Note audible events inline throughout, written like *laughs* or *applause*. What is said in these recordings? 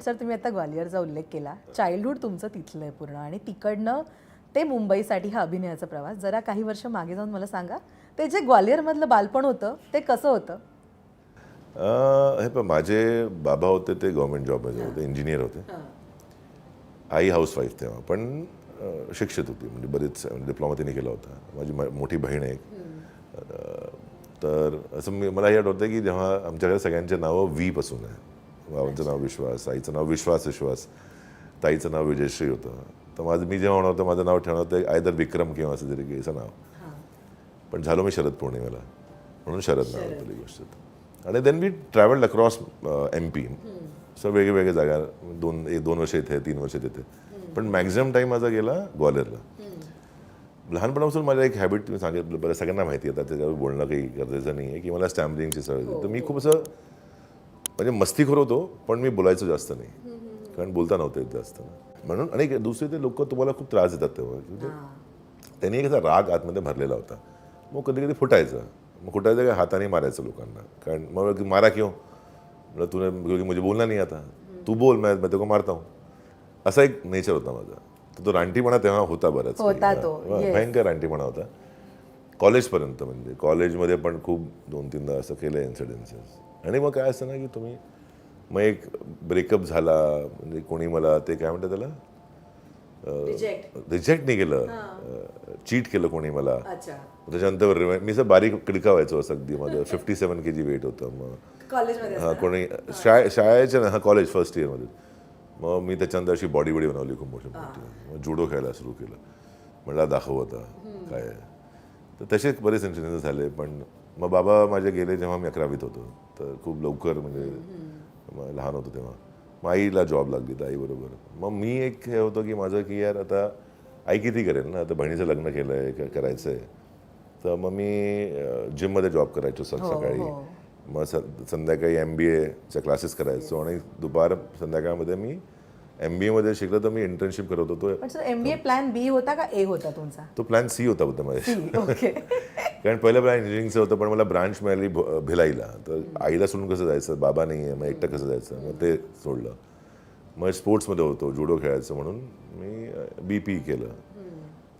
Sir तुम्ही आता ग्वालियरचा उल्लेख केला. चाइल्डहुड तुमचं तिथलं आहे पूर्ण आणि तिकडनं ते मुंबईसाठी हा अभिनयाचा प्रवास. जरा काही वर्ष मागे जाऊन मला सांगा ते जे ग्वालियरमधलं बालपण होतं ते कसं होतं? अं, हे पण माझे बाबा होते ते गव्हर्नमेंट जॉबमध्ये होते इंजिनियर होते. आई हाऊसवाईफ तेव्हा पण शिक्षित होती म्हणजे बरीच डिप्लोमा तिने केला होता. माझी मोठी बहीण आहे तर असं मला हे आठवतं की जेव्हा आमच्याकडे सगळ्यांचे नावं व्ही पासून आहे. बाबांचं नाव विश्वास आईचं नाव विश्वास विश्वास ताईचं नाव विजयश्री होतं तर माझं मी जेव्हा होणार होतं माझं नाव ठेवणार होतं आयदर विक्रम किंवा असं तरी असं नाव. पण झालो मी शरद पौर्णिमेला. म्हणून शरद नाव होतं ती गोष्ट. आणि देन मी travelled across M P so वेगवेगळ्या जागा दोन एक दोन वर्ष इथे तीन वर्ष तिथे. पण मॅक्झिमम टाईम माझा गेला ग्वालियरला लहानपणापासून माझं एक हॅबिट मी सांगितलं बरं सगळ्यांना माहिती आहे आता त्याच्यावर बोलणं काही गरजेचं नाही आहे की मला स्टॅम्पलिंगची सवय होती तर मी खूप असं म्हणजे मस्तीखोर होतो पण मी बोलायचो जास्त नाही. कारण बोलता नव्हतं येत जास्त. म्हणून आणि दुसरे ते लोक तुम्हाला खूप त्रास देतात तेव्हा. म्हणजे त्यांनी एक राग आतमध्ये भरलेला होता. मग कधी कधी फुटायचं. मग फुटायचं काय? हाताने मारायचं लोकांना. कारण मग मारा क्यों? मतलब तूने क्योंकि मुझे बोलना नहीं आता. तू बोल मैं मैं तेको मारता हूँ. असा एक नेचर होता माझा. तर तो रानटीपणा तेव्हा होता बराच तो. भयंकर रानटीपणा होता. कॉलेजपर्यंत म्हणजे. कॉलेजमध्ये पण खूप दोन तीनदा असं केलं इन्सिडेन्सेस आणि मग काय असतं ना की तुम्ही मग एक ब्रेकअप झाला म्हणजे कोणी मला ते काय म्हणतात त्याला? रिजेक्ट नाही केलं. चीट केलं कोणी मला. अच्छा. त्याच्यानंतर मी असं बारीक किडका व्हायचो असं अगदी. माझं फिफ्टी सेवन के जी वेट होतं. मग हा कोणी शाळे शाळेच्या ना हा कॉलेज फर्स्ट इयरमध्ये मग मी त्याच्यानंतर अशी बॉडी बॉडी बनवली खूप मोठी मोठी मग जुडो खेळायला सुरू केलं. म्हणला दाखव आता काय. तर तसे बरेच इन्सिडेंट झाले पण मग बाबा माझे गेले जेव्हा मी अकरावीत होतो. तर खूप लवकर म्हणजे लहान होतो तेव्हा. मग आईला जॉब लागली तर आईबरोबर मग मी एक हे होतं की माझं की यार आता आई किती करेल ना? आता बहिणीचं लग्न केलं आहे करायचं आहे तर मग मी जिममध्ये जॉब करायचो सक सकाळी. मग संध्याकाळी एम बी एच्या क्लासेस करायचो आणि दुपार संध्याकाळमध्ये मी एम बी एमध्ये शिकलो तर मी इंटर्नशिप करत होतो. एम बी ए प्लॅन बी होता का ए होता तुमचा? तो प्लॅन सी होता होता माझ्या. ओके *laughs* कारण पहिलं प्लॅन इंजिनिअरिंगचं होतं पण मला ब्रांच मिळाली भिलाईला. तर आईला सोडून कसं जायचं? बाबा नाही आहे मग एकटं कसं जायचं? मग ते सोडलं. मग स्पोर्ट्समध्ये होतो जुडो खेळायचं म्हणून मी बी पी केलं.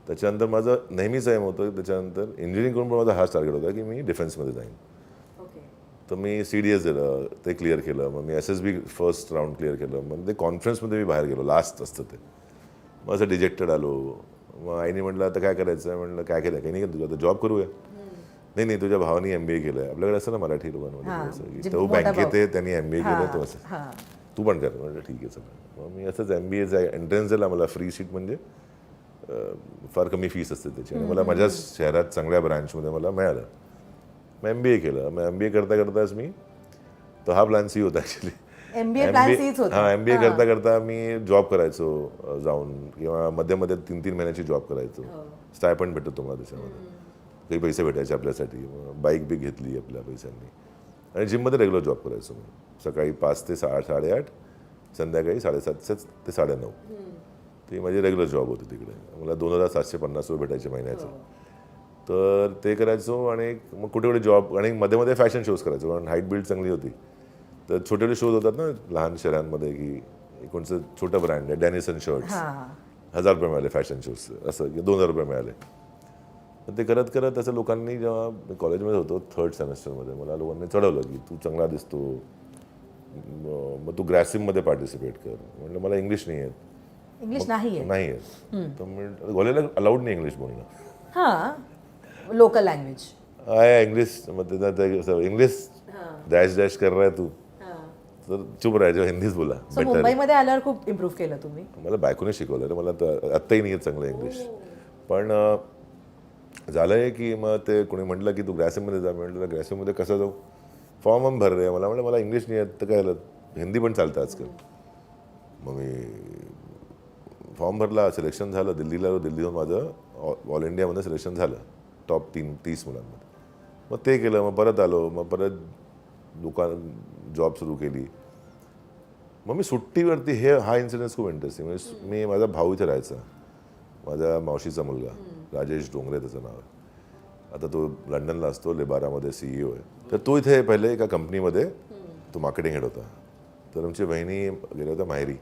त्याच्यानंतर माझं नेहमीच एम होतं त्याच्यानंतर इंजिनिअरिंग करून पण माझा हाच टार्गेट होता की मी डिफेन्समध्ये जाईन. तर मी सी डी एस दिलं ते क्लिअर केलं. मग मी S S B first round clear केलं. मग ते कॉन्फरन्समध्ये मी बाहेर गेलो लास्ट असतं ते. मग असं डिजेक्टेड आलो. मग आईने म्हटलं आता काय करायचं आहे म्हटलं काय केलं काही नाही तुझं आता जॉब करूया. नाही नाही तुझ्या भावानी एम बी ए केलं आहे आपल्याकडे असं ना मराठी लोकांमध्ये हां, असं की जे तो बँकेत. आहे त्यांनी एम बी ए केलं तो असं. तू पण कर. म्हटलं ठीक आहे चला. मग मी असंच एम बी एचा एंट्रन्स दिला. मला फ्री सीट म्हणजे फार कमी फीस असते त्याची. आणि मला माझ्या शहरात चांगल्या ब्रँचमध्ये मला मिळालं. मग एम बी ए केलं मग एम बी ए करता करताच मी तर हा प्लॅन सी होता ॲक्च्युली plan Cच होता. हां एम बी ए करता करता मी जॉब करायचो अं, जाऊन किंवा मध्ये मध्ये तीन तीन महिन्याची जॉब करायचो. स्टायपंड भेटतो तुम्हाला त्याच्यामध्ये. काही पैसे भेटायचे आपल्यासाठी. बाईक बी घेतली आपल्या पैशांनी. आणि जिममध्ये रेग्युलर जॉब करायचो मी. सकाळी पाच ते सा साडेआठ संध्याकाळी साडेसात ते साडेनऊ. ती माझी रेग्युलर जॉब होती तिकडे. मला दोन हजार सातशे पन्नास रुपये भेटायचे महिन्याचे. तर ते करायचो आणि मग कुठे कुठे जॉब आणि मध्ये मध्ये फॅशन शोज करायचो कारण हाईट बिल्ड चांगली होती. तर छोटे छोटे शोज होतात ना लहान शहरांमध्ये की कोणचं छोटं ब्रँड आहे डॅनिसन शर्ट्स हां. हजार रुपये मिळाले फॅशन शोज असं की दोन हजार रुपये मिळाले. तर ते करत करत असं लोकांनी जेव्हा मी कॉलेजमध्ये होतो थर्ड सेमेस्टरमध्ये मला लोकांनी चढवलं की तू चांगला दिसतो म- मग तू ग्रॅसिममध्ये पार्टिसिपेट कर. म्हटलं मला इंग्लिश नाही येत. इंग्लिश नाही आहे नाही येत. तर म्हटलं गोल्याला अलाउड नाही इंग्लिश बोलणं. हां. लोकल लँग्वेज आहे इंग्लिश असं इंग्लिश डॅश डॅश कर रहा है तू. तर चुप राहायचं हिंदीच बोला. बेटर मुंबईमध्ये आल्यावर खूप इम्प्रूव्ह केलं तुम्ही? मला बायकोने शिकवलं रे. मला आत्ताही नाही येत चांगलं इंग्लिश पण अं, झालं आहे की मग ते कोणी म्हटलं की तू ग्रॅसिममध्ये जा. मी म्हटलं ग्रॅसिममध्ये कसं जाऊ? फॉर्म पण भर रे मला म्हटलं मला इंग्लिश नाही येत. तर काय झालं? हिंदी पण चालतं आजकाल. मग मी फॉर्म भरला. सिलेक्शन झालं. दिल्लीला आलो. दिल्लीहून माझं ऑ- ऑल इंडियामध्ये सिलेक्शन झालं. टॉप तीन तीस मुलांमध्ये. मग ते केलं मग परत आलो मग परत दुकान जॉब सुरू केली. मग मी सुट्टीवरती हे हा इन्सिडेन्स खूप इंटरेस्टिंग म्हणजे मी माझा भाऊ इथे राहायचा. माझ्या मावशीचा मुलगा. राजेश डोंगरे त्याचं नाव आहे. आता तो लंडनला असतो लेबारामध्ये सीईओ आहे. तर तो इथे पहिले एका कंपनीमध्ये तो मार्केटिंग हेड होता. तर आमची बहिणी गेल्या होत्या माहेरी.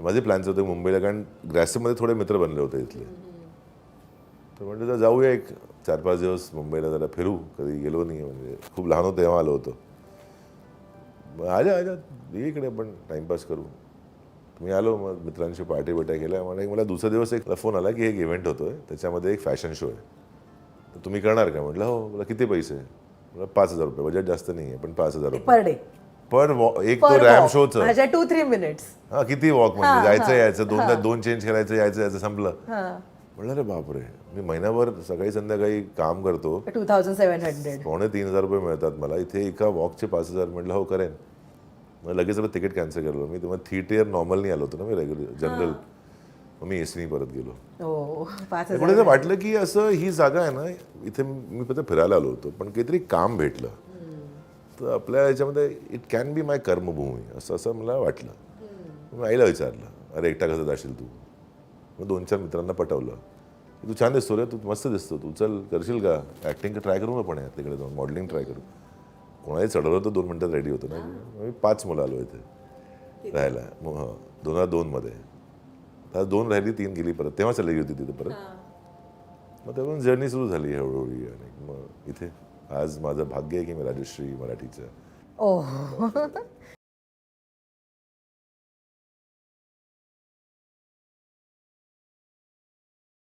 माझे प्लॅन्स होते मुंबईला कारण ग्रॅसमध्ये थोडे मित्र बनले होते इथले. तर तर जाऊया एक चार पाच दिवस मुंबईला जरा फिरू. कधी गेलो नाही म्हणजे खूप लहान होतो तेव्हा आलो होतो. मग आजा आजा ये इकडे आपण टाइमपास करू. मी आलो मग मित्रांशी पार्टी बिट्या केल्या. मला मला दुसरा दिवस एक फोन आला की एक इव्हेंट होतोय. त्याच्यामध्ये एक फॅशन शो आहे. तर तुम्ही करणार का? म्हटलं हो. मला किती पैसे? म्हटलं पाच हजार रुपये. बजेट जास्त नाही आहे पण पाच हजार रुपये. Per day. वॉ- एक तो रॅम शोचं टू थ्री मिनिट्स हा किती वॉक म्हणजे? जायचं यायचं. दोनदा दोन चेंज करायचं यायचं यायचं संपलं. म्हणलं रे बापरे मी महिनाभर सकाळी संध्याकाळी काम करतो. टू थाउजंड सेवन हंड्रेड पावणे तीन हजार रुपये मिळतात मला. इथे एका वॉकचे पाच हजार. म्हटलं हो करेन. मग लगेच आपलं तिकीट कॅन्सल केलं. मी तेव्हा थ्री टियर नॉर्मल नाही आलो होतो ना मी रेग्युलर जनरल मग मी एसनी परत गेलो. हो कुठे तर वाटलं की असं ही जागा आहे ना इथे मी फक्त फिरायला आलो होतो. पण काहीतरी काम भेटलं. तर आपल्या याच्यामध्ये इट कॅन बी माय कर्मभूमी असं असं मला वाटलं. मग आईला विचारलं अरे एकटा कसं जाशील तू? मग दोन चार मित्रांना पटवलं. तू छान दिसतो रे तू मस्त दिसतो. तू चल करशील का? ॲक्टिंग ट्राय करू आपण यार तिकडे जाऊन मॉडेलिंग ट्राय करू. कोणाही चढवलं तर दोन मिनटात रेडी होतं ना. मी पाच मुलं आलो इथे राहायला. मग हां दोन हजार दोनमध्ये तर दोन राहिली तीन गेली परत. तेव्हा चालली होती तिथे परत. मग तेव्हा जर्नी सुरू झाली हळूहळू आणि मग इथे. आज माझं भाग्य आहे की मी राजश्री मराठीचं. ओ *laughs* *laughs*